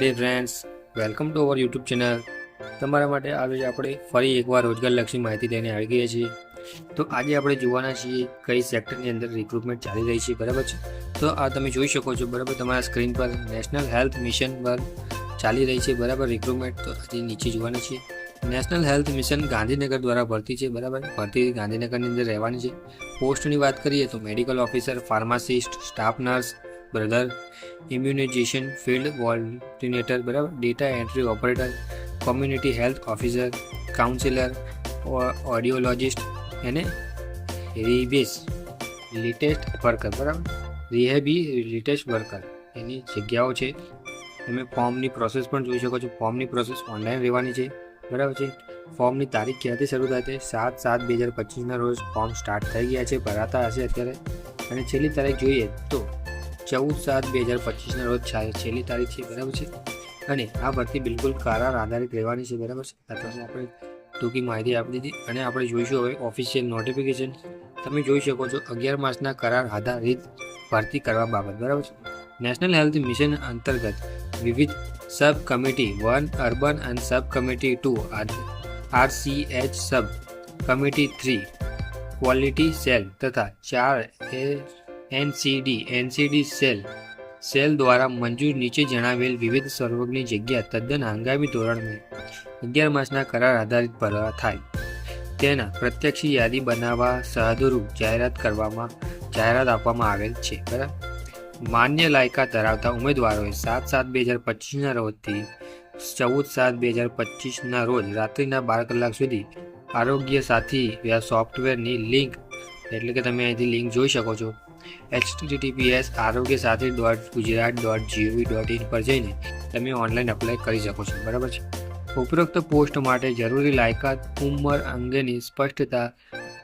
Hey friends welcome to our YouTube channel તમારા માટે આજે આપણે ફરી એકવાર રોજગારલક્ષી માહિતી લઈને આવી ગયા છીએ. તો આજે આપણે જોવાના છીએ કઈ સેક્ટરની અંદર રિક્રુટમેન્ટ ચાલી રહી છે, બરાબર છે? તો આ તમે જોઈ શકો છો, બરાબર, તમારા સ્ક્રીન પર નેશનલ હેલ્થ મિશન પર ચાલી રહી છે, બરાબર રિક્રુટમેન્ટ તો આજે નીચે જોવાના છીએ. નેશનલ હેલ્થ મિશન ગાંધીનગર દ્વારા ભરતી છે, બરાબર? ભરતી ગાંધીનગરની અંદર રહેવાની છે. પોસ્ટની વાત કરીએ તો medical officer pharmacist staff nurse brother. Immunization field volunteer બરાબર? Data entry operator community health officer counsellor audiologist અને રિબેસ લેટેસ્ટ વર્કર બરાબર? રિહેબી લેટેસ્ટ વર્કર એની જગ્યાઓ છે. તમે ફોર્મની પ્રોસેસ પણ જોઈ શકો છો. ફોર્મની પ્રોસેસ ઓનલાઈન રહેવાની છે. બરાબર છે? ફોર્મની તારીખ ક્યાંથી શરૂ થાય છે? સાત સાત બે હજાર પચીસના રોજ ફોર્મ સ્ટાર્ટ થઈ ગયા છે. ભરાતા હશે અત્યારે. અને છેલ્લી તારીખ જોઈએ તો ચૌદ સાત બે હજાર પચીસના રોજ છેલ્લી તારીખ છે, બરાબર છે? અને આ ભરતી બિલકુલ કરાર આધારિત રહેવાની છે, બરાબર છે? અથવા આપણે ટૂંકી માહિતી આપી દીધી અને આપણે જોઈશું હવે ઓફિશિયલ નોટિફિકેશન તમે જોઈ શકો છો, અગિયાર માસના કરાર આધારિત ભરતી કરવા બાબત, બરાબર છે? નેશનલ હેલ્થ મિશન અંતર્ગત વિવિધ સબ કમિટી વન અર્બન અને sub committee two R C H sub committee three quality cell તથા ચાર A NCD NCD cell cell દ્વારા મંજૂર નીચે જણાવેલ વિવિધ સર્વગની જગ્યા તદ્દન હંગામી ધોરણે અગિયાર માસના કરાર આધારિત ભરવા થાય. તેના પ્રત્યક્ષ યાદી બનાવવા સહદરૂપ જાહેરાત કરવામાં, જાહેરાત આપવામાં આવેલ છે, બરાબર? માન્ય લાયકાત ધરાવતા ઉમેદવારોએ સાત સાત બે હજાર પચીસના રોજથી ચૌદ સાત બે હજાર પચીસના રોજ રાત્રિના બાર કલાક સુધી આરોગ્ય સાથી સોફ્ટવેરની લિંક એટલે કે તમે અહીંથી લિંક જોઈ શકો છો. HTTPS Arogyasathi dot Gujarat dot GOV dot in પર જઈને તમે ઓનલાઈન અપ્લાય કરી શકો છો. બરાબર છે? ઉપરોક્ત પોસ્ટ માટે જરૂરી લાયકાત, ઉંમર અંગેની સ્પષ્ટતા,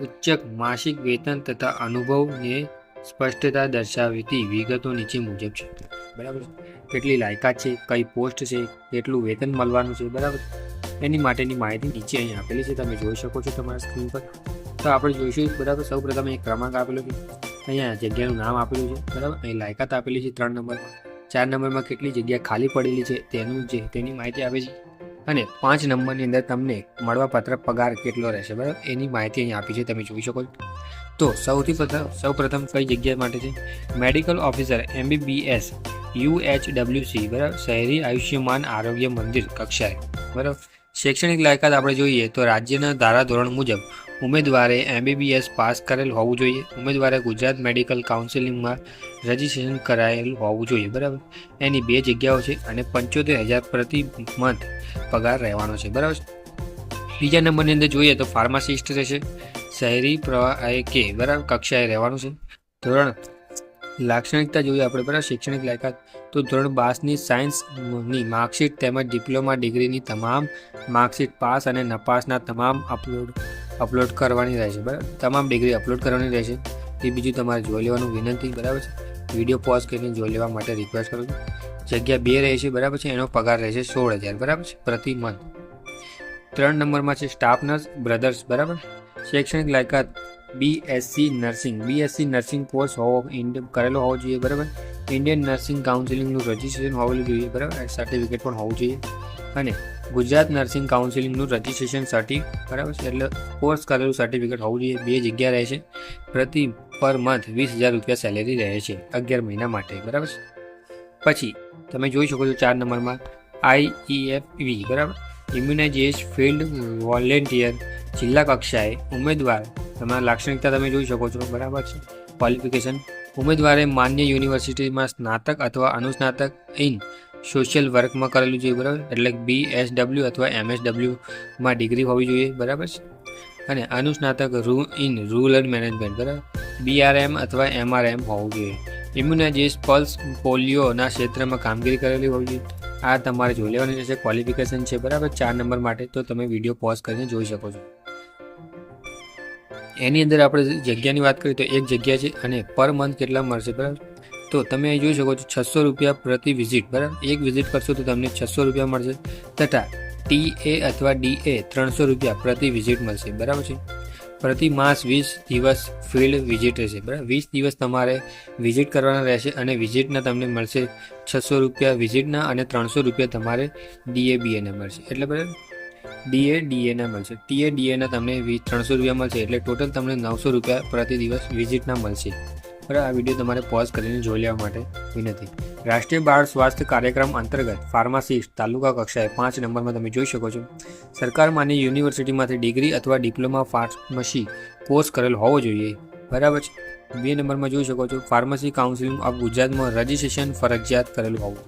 ઉચ્ચક માસિક વેતન તથા અનુભવને સ્પષ્ટતા દર્શાવતી વિગતો નીચે મુજબ છે. બરાબર કેટલી લાયકાત છે, કઈ પોસ્ટ છે, કેટલું વેતન મળવાનું છે, બરાબર એની માટેની માહિતી નીચે અહીં આપેલી છે, તમે જોઈ શકો છો તમારા સ્ક્રીન પર. તો આપણે જોઈશું, બરાબર? સૌ પ્રથમ એક ક્રમાંક આપેલો છે. અહીંયા જગ્યાનું નામ આપેલું છે, બરાબર? અહીં લાયકાત આપેલી છે ત્રણ નંબરમાં ચાર નંબરમાં કેટલી જગ્યા ખાલી પડેલી છે તેનું જે તેની માહિતી આપે છે. અને પાંચ નંબરની અંદર તમને મળવાપાત્ર પગાર કેટલો રહેશે, બરાબર? એની માહિતી અહીં આપી છે, તમે જોઈ શકો છો. તો સૌથી પ્રથમ સૌ પ્રથમ કઈ જગ્યા માટે છે? મેડિકલ ઓફિસર, એમબીબીએસ, યુએચડબ્લ્યુસી, બરાબર? શહેરી આયુષ્યમાન આરોગ્ય મંદિર, કક્ષાએ, બરાબર? શૈક્ષણિક લાયકાત આપણે જોઈએ તો રાજ્યના ધારાધોરણ મુજબ ઉમેદવારે એમબીબીએસ પાસ કરેલ હોવું જોઈએ. ઉમેદવારે ગુજરાત મેડિકલ કાઉન્સિલિંગમાં રજિસ્ટ્રેશન કરાયેલ હોવું જોઈએ, બરાબર? એની બે જગ્યાઓ છે અને પંચોતેર હજાર પ્રતિ મંથ પગાર રહેવાનો છે, બરાબર બીજા નંબરની અંદર જોઈએ તો ફાર્માસિસ્ટ રહેશે, શહેરી પ્રવાહ કે, બરાબર? કક્ષાએ રહેવાનું છે. ધોરણ લાક્ષણિકતા જોઈએ આપણે, બરાબર? શૈક્ષણિક લાયકાત. તો ધોરણ બાસની સાયન્સની માર્કશીટ તેમજ ડિપ્લોમા ડિગ્રીની તમામ માર્કશીટ પાસ અને નપાસના તમામ અપલોડ અપલોડ કરવાની રહેશે, બરાબર? તમામ ડિગ્રી અપલોડ કરવાની રહેશે. તે બીજું તમારે જોઈ લેવાનું વિનંતી, બરાબર છે? વીડિયો પોઝ કરીને જોઈ લેવા માટે રિક્વેસ્ટ કરું છું. જગ્યા બે રહેશે, બરાબર છે? એનો પગાર રહેશે સોળ હજાર, બરાબર છે? પ્રતિ મંથ ત્રણ નંબરમાં છે સ્ટાફ નર્સ બ્રધર્સ બરાબર? શૈક્ષણિક લાયકાત BSc nursing BSc nursing course હોવો કરેલો હોવો જોઈએ, બરાબર? ઇન્ડિયન નર્સિંગ કાઉન્સિલિંગનું રજિસ્ટ્રેશન હોવું જોઈએ, બરાબર? સર્ટિફિકેટ પણ હોવું જોઈએ. અને ગુજરાત નર્સિંગ કાઉન્સિલિંગનું રજિસ્ટ્રેશન સર્ટી બરાબર છે? એટલે કોર્સ કરેલું સર્ટિફિકેટ હોવું જોઈએ. બે જગ્યા રહે છે. પ્રતિ પર મંથ વીસ હજાર રૂપિયા સેલેરી રહે છે અગિયાર મહિના માટે. બરાબર છે? પછી, તમે જોઈ શકો છો ચાર નંબરમાં આઈઈએફવી બરાબર? ઇમ્યુનાઇઝેશ ફિલ્ડ વોલેન્ટિયર જિલ્લા કક્ષાએ ઉમેદવાર, તમારા લાક્ષણિકતા તમે જોઈ શકો છો. બરાબર છે? ક્વોલિફિકેશન ઉમેદવારે માન્ય યુનિવર્સિટીમાં સ્નાતક અથવા અનુસ્નાતક ઇન સોશિયલ વર્કમાં કરેલું જોઈએ બરાબર? એટલે બી એસ ડબલ્યુ અથવા એમએસડબલ્યુમાં ડિગ્રી હોવી જોઈએ, બરાબર છે? અને અનુસ્નાતક રૂ ઇન રૂરલ મેનેજમેન્ટ બરાબર? બીઆરએમ અથવા એમઆરએમ હોવું જોઈએ. ઇમ્યુનાઇઝેસ પલ્સ પોલિયોના ક્ષેત્રમાં કામગીરી કરેલી હોવી જોઈએ. આ તમારે જોઈ લેવાની રહેશે ક્વોલિફિકેશન છે, બરાબર? ચાર નંબર માટે તો તમે વીડિયો પોઝ કરીને જોઈ શકો છો. એની અંદર આપણે જગ્યાની વાત કરીએ તો એક જગ્યા છે અને પર મંથ કેટલા મળશે, બરાબર? તો તમે અહીં જોઈ શકો છો છસો રૂપિયા પ્રતિ વિઝિટ બરાબર? એક વિઝિટ કરશો તો તમને છસો રૂપિયા મળશે. તથા ટી એ અથવા ડી એ ત્રણસો રૂપિયા પ્રતિ વિઝિટ મળશે, બરાબર છે? પ્રતિ માસ વીસ દિવસ ફિલ્ડ વિઝિટ રહેશે, બરાબર? વીસ દિવસ તમારે વિઝિટ કરવાના રહેશે અને વિઝિટના તમને મળશે છસો રૂપિયા વિઝિટના અને ત્રણસો રૂપિયા તમારે ડીએ બીએના મળશે, એટલે બરાબર? ડીએ ડીએના મળશે. ટીએ ડીએના તમને ત્રણસો રૂપિયા મળશે, એટલે ટોટલ તમને નવસો રૂપિયા પ્રતિ દિવસ વિઝિટના મળશે. બરાબર આ વીડિયો તમારે પોઝ કરીને જોઈ લેવા માટે વિનંતી. રાષ્ટ્રીય બાળ સ્વાસ્થ્ય કાર્યક્રમ અંતર્ગત ફાર્માસિસ્ટ તાલુકા કક્ષાએ પાંચ નંબરમાં તમે જોઈ શકો છો. સરકાર માની યુનિવર્સિટીમાંથી ડિગ્રી અથવા ડિપ્લોમા ફાર્મસી કોર્સ કરેલ હોવો જોઈએ. બરાબર છે? બે નંબરમાં જોઈ શકો છો. ફાર્મસી કાઉન્સિલિંગ ઓફ ગુજરાતમાં રજિસ્ટ્રેશન ફરજિયાત કરેલું હોવું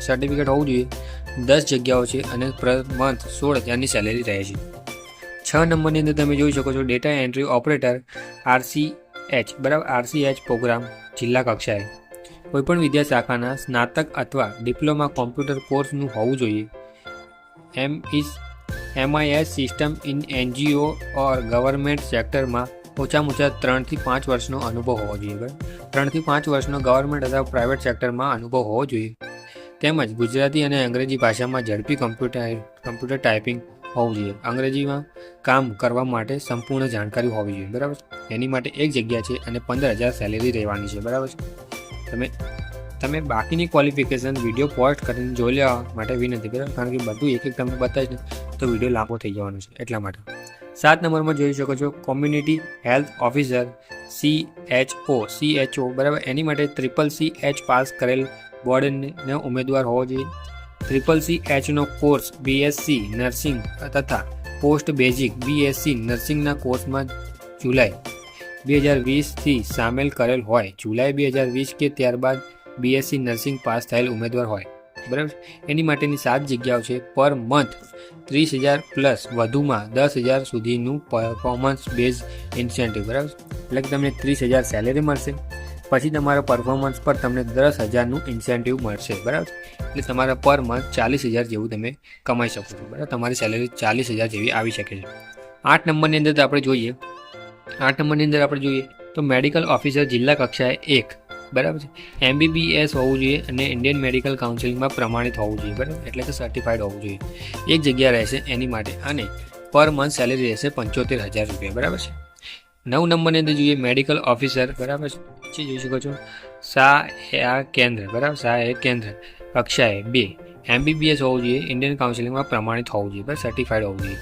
સર્ટિફિકેટ હોવું જોઈએ. દસ જગ્યાઓ છે અને પર મંથ સોળ હજારની સેલેરી રહે છે. છ નંબરની અંદર તમે જોઈ શકો છો. Data entry operator RC H બરાબર? આરસી એચ પ્રોગ્રામ જિલ્લા કક્ષાએ. કોઈપણ વિદ્યા શાખાના સ્નાતક અથવા ડિપ્લોમા કોમ્પ્યુટર કોર્સનું હોવું જોઈએ. M is MIS system in NGO or government સેક્ટરમાં ઓછામાં ઓછા ત્રણથી પાંચ વર્ષનો અનુભવ હોવો જોઈએ, બરાબર? ત્રણથી પાંચ વર્ષનો ગવર્મેન્ટ અથવા પ્રાઇવેટ સેક્ટરમાં અનુભવ હોવો જોઈએ. તેમજ ગુજરાતી અને અંગ્રેજી ભાષામાં ઝડપી કમ્પ્યુટર કમ્પ્યુટર ટાઈપિંગ હોવું જોઈએ. અંગ્રેજીમાં કામ કરવા માટે સંપૂર્ણ જાણકારી હોવી જોઈએ. બરાબર એની માટે એક જગ્યા છે અને પંદર હજાર સેલેરી રહેવાની છે. બરાબર તમે તમે બાકીની ક્વોલિફિકેશન વીડિયો પોસ્ટ કરીને જોઈ લેવા માટે વિનંતી બરાબર કારણ કે બધું એક એક તમે બતાવીશ તો વીડિયો લાંબો થઈ જવાનો છે. એટલા માટે. સાત નંબરમાં જોઈ શકો છો community health officer C H O C H O બરાબર? એની માટે ટ્રિપલ સી એચ પાસ કરેલ બોર્ડને ઉમેદવાર હોવો જોઈએ. ટ્રિપલ સી એચનો કોર્સ બીએસસી નર્સિંગ તથા પોસ્ટ બેઝિક બીએસસી નર્સિંગના કોર્સમાં જુલાઈ બે હજાર વીસથી સામેલ કરેલ હોય. જુલાઈ બે હજાર વીસ કે ત્યારબાદ બીએસસી નર્સિંગ પાસ થયેલ ઉમેદવાર હોય. બરાબર? એની માટેની સાત જગ્યાઓ છે. પર મંથ ત્રીસ હજાર પ્લસ વધુમાં દસ હજાર સુધીનું પરફોર્મન્સ બેઝ ઇન્સેન્ટિવ બરાબર? એટલે કે તમને ત્રીસ હજાર સેલેરી મળશે. પછી તમારા પરફોર્મન્સ પર તમને દસ હજારનું ઇન્સેન્ટિવ મળશે, બરાબર? એટલે તમારા પર મંથ ચાલીસ હજાર જેવું તમે કમાઈ શકો છો, બરાબર? તમારી સેલેરી ચાલીસ હજાર જેવી આવી શકે છે. આઠ નંબરની અંદર આપણે જોઈએ, આઠ નંબરની અંદર આપણે જોઈએ તો મેડિકલ ઓફિસર જિલ્લા કક્ષાએ એક, બરાબર છે? એમબીબીએસ હોવું જોઈએ અને ઇન્ડિયન મેડિકલ કાઉન્સિલિંગમાં પ્રમાણિત હોવું જોઈએ, બરાબર? એટલે કે સર્ટિફાઈડ હોવું જોઈએ. એક જગ્યા રહેશે એની માટે અને પર મંથ સેલેરી રહેશે પંચોતેર હજાર રૂપિયા, બરાબર છે? નવ નંબરની અંદર જોઈએ મેડિકલ ઓફિસર બરાબર છે? નીચે જોઈ શકો છો. સા એ આ કેન્દ્ર, બરાબર? સા એ કેન્દ્ર. કક્ષાએ બે. એમબીબીએસ હોવું જોઈએ, ઇન્ડિયન કાઉન્સિલિંગમાં પ્રમાણિત હોવું જોઈએ, બરાબર? સર્ટિફાઈડ હોવું જોઈએ.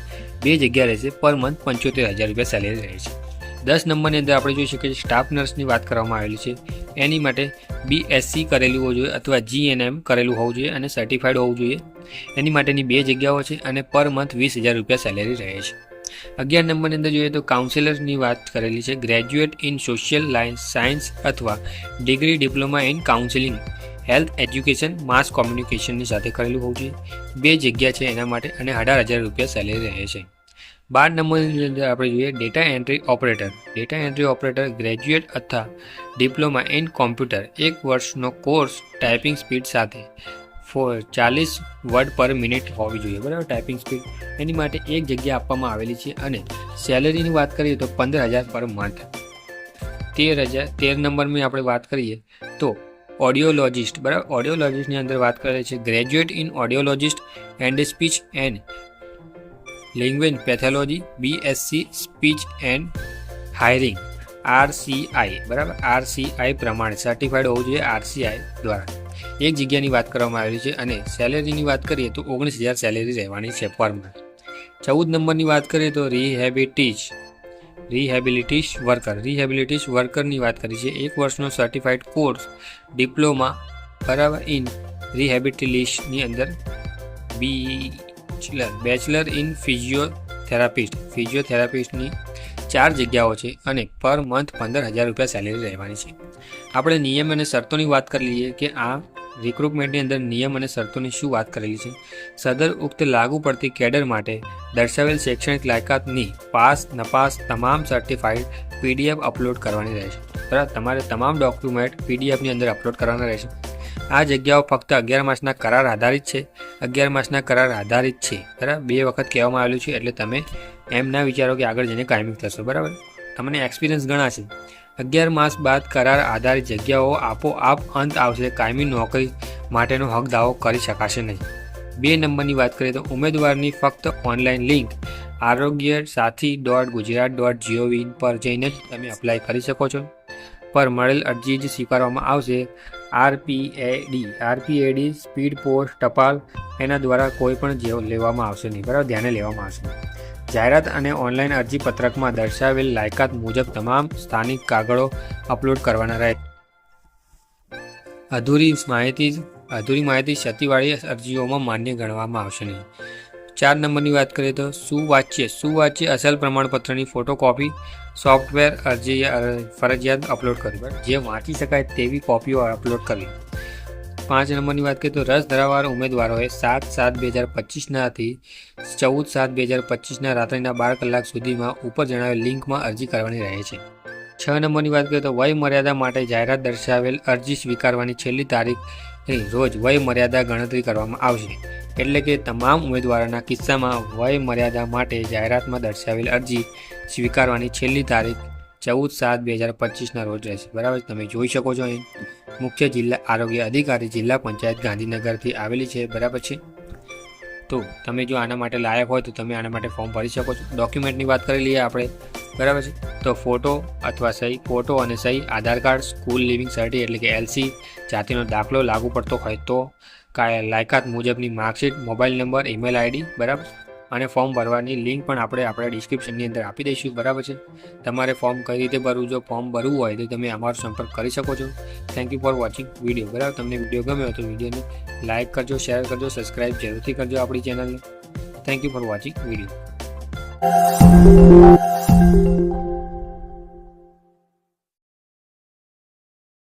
બે જગ્યા રહેશે પર મંથ પંચોતેર હજાર રૂપિયા સેલેરી રહે છે. દસ નંબરની અંદર આપણે જોઈ શકીએ સ્ટાફ નર્સની વાત કરવામાં આવેલી છે. એની માટે બીએસસી કરેલું હોવું જોઈએ અથવા જીએનએમ કરેલું હોવું જોઈએ અને સર્ટિફાઈડ હોવું જોઈએ. એની માટેની બે જગ્યાઓ છે અને પર મંથ વીસ હજાર રૂપિયા સેલેરી રહે છે. અગિયાર નંબરની અંદર જોઈએ તો કાઉન્સિલરની વાત કરેલી છે. Graduate in social lines science અથવા degree diploma in counselling health education mass કોમ્યુનિકેશનની સાથે કરેલું હોવું જોઈએ. બે જગ્યા છે એના માટે અને અઢાર હજાર રૂપિયા સેલેરી રહે છે. બાર નંબરની અંદર આપણે જોઈએ data entry operator data entry operator graduate અથવા ડિપ્લોમા ઇન કોમ્પ્યુટર એક વર્ષનો કોર્સ ટાઈપિંગ સ્પીડ સાથે. ચાલીસ વર્ડ પર મિનિટ હોવી જોઈએ. બરાબર? ટાઈપિંગ સ્પીડ એની માટે એક જગ્યા આપવામાં આવેલી છે અને સેલરીની વાત કરીએ તો પંદર હજાર પર મંથ તેર હજાર તેર નંબરની આપણે વાત કરીએ તો ઓડિયોલોજિસ્ટ બરાબર? ઓડિયોલોજિસ્ટની અંદર વાત કરે છે graduate in audiologist and speech and language pathology BSc speech and hearing RCI બરાબર? આરસીઆઈ પ્રમાણે સર્ટિફાઈડ હોવું જોઈએ આરસીઆઈ દ્વારા. એક જગ્યાની વાત કરવામાં આવેલી છે અને સેલેરીની વાત કરીએ તો ઓગણીસ હજાર સેલેરી રહેવાની છે પર ચૌદ નંબરની વાત કરીએ તો રિહેબિટીશ રિહેબિલિટીશ વર્કર રિહેબિલિટીશ વર્કરની વાત કરી છે. એક વર્ષનો સર્ટિફાઈડ કોર્સ ડિપ્લોમા બરાબર ઇન રિહેબિટિલિશની અંદર બીચલર બેચલર ઇન ફિઝિયોથેરાપિસ્ટ ફિઝિયોથેરાપિસ્ટની ચાર જગ્યાઓ છે અને પર મંથ પંદર હજાર રૂપિયા સેલેરી રહેવાની છે. આપણે નિયમ અને શરતોની વાત કરી લઈએ કે આ રિક્રુટમેન્ટની અંદર નિયમ અને શરતોની શું વાત કરેલી છે? સદર ઉક્ત લાગુ પડતી કેડર માટે દર્શાવેલ શૈક્ષણિક લાયકાતની પાસ, નપાસ તમામ સર્ટિફાઈડ પીડીએફ અપલોડ કરવાની રહેશે. બરાબર તમારે તમામ ડોક્યુમેન્ટ પીડીએફની અંદર અપલોડ કરવાના રહેશે. આ જગ્યાઓ ફક્ત અગિયાર માસના કરાર આધારિત છે. અગિયાર માસના કરાર આધારિત છે. બરાબર? બે વખત કહેવામાં આવેલું છે એટલે તમે એમ ના વિચારો કે આગળ જઈને કાયમી થશો. બરાબર? તમને એક્સપિરિયન્સ ગણાશે. અગિયાર માસ બાદ કરાર આધારિત જગ્યાઓ આપોઆપ અંત આવશે. કાયમી નોકરી માટેનો હક દાવો કરી શકાશે નહીં. બે નંબરની વાત કરીએ તો ઉમેદવારની ફક્ત ઓનલાઈન લિંક આરોગ્ય સાથી ડોટ ગુજરાત ડોટ જીઓવી પર જઈને તમે અપ્લાય કરી શકો છો. પર મળેલ અરજી જ સ્વીકારવામાં આવશે. આરપીએડી આરપીએડી, સ્પીડ પોસ્ટ, ટપાલ એના દ્વારા કોઈ પણ લેવામાં આવશે નહીં. બરાબર? ધ્યાને લેવામાં આવશે જાહેરાત અને ઓનલાઈન અરજીપત્રકમાં દર્શાવેલ લાયકાત મુજબ તમામ સ્થાનિક કાગળો અપલોડ કરવાના રહે. અધૂરી માહિતી અધૂરી માહિતી ક્ષતિવાળી અરજીઓમાં માન્ય ગણવામાં આવશે નહીં. ચાર નંબરની વાત કરીએ તો સુવાચ્ય સુવાચ્ય અસલ પ્રમાણપત્રની ફોટોકોપી, સોફ્ટવેર અરજી ફરજિયાત અપલોડ કરવી. જે વાંચી શકાય તેવી કોપીઓ અપલોડ કરવી. પાંચ નંબરની વાત કરીએ તો રસ ધરાવનાર ઉમેદવારોએ સાત સાત બે હજાર પચીસનાથી ચૌદ સાત બે હજાર પચીસના રાત્રિના બાર કલાક સુધીમાં ઉપર જણાવેલ લિંકમાં અરજી કરવાની રહે છે. છ નંબરની વાત કરીએ તો વય મર્યાદા માટે જાહેરાત દર્શાવેલ અરજી સ્વીકારવાની છેલ્લી તારીખની રોજ વય મર્યાદા ગણતરી કરવામાં આવશે. એટલે કે તમામ ઉમેદવારોના કિસ્સામાં વય મર્યાદા માટે જાહેરાતમાં દર્શાવેલ અરજી સ્વીકારવાની છેલ્લી તારીખ ચૌદ સાત બે હજાર પચીસના રોજ રહેશે. બરાબર? તમે જોઈ શકો છો અહીં. મુખ્ય જિલ્લા આરોગ્ય અધિકારી જિલ્લા પંચાયત ગાંધીનગરથી આવેલી છે. બરાબર છે? તો તમે જો આના માટે લાયક હોય તો તમે આના માટે ફોર્મ ભરી શકો છો. ડોક્યુમેન્ટની વાત કરી લઈએ આપણે. બરાબર છે? તો ફોટો અથવા સહી ફોટો અને સહી Aadhaar card, school leaving certi એટલે કે એલસી જાતિનો દાખલો લાગુ પડતો હોય તો લાયકાત મુજબની marksheet, mobile number, email ID. બરાબર? અને ફોર્મ ભરવાની લિંક પણ આપણે આપણા ડિસ્ક્રિપ્શનની અંદર આપી દઈશું, બરાબર છે? તમારે ફોર્મ કઈ રીતે ભરવું, જો ફોર્મ ભરવું હોય તો તમે અમારો સંપર્ક કરી શકો છો. Thank you for watching video બરાબર? તમને વીડિયો ગમ્યો તો વિડીયોને લાઇક કરજો શેર કરજો સબસ્ક્રાઈબ જરૂરથી કરજો આપણી ચેનલને thank you for watching video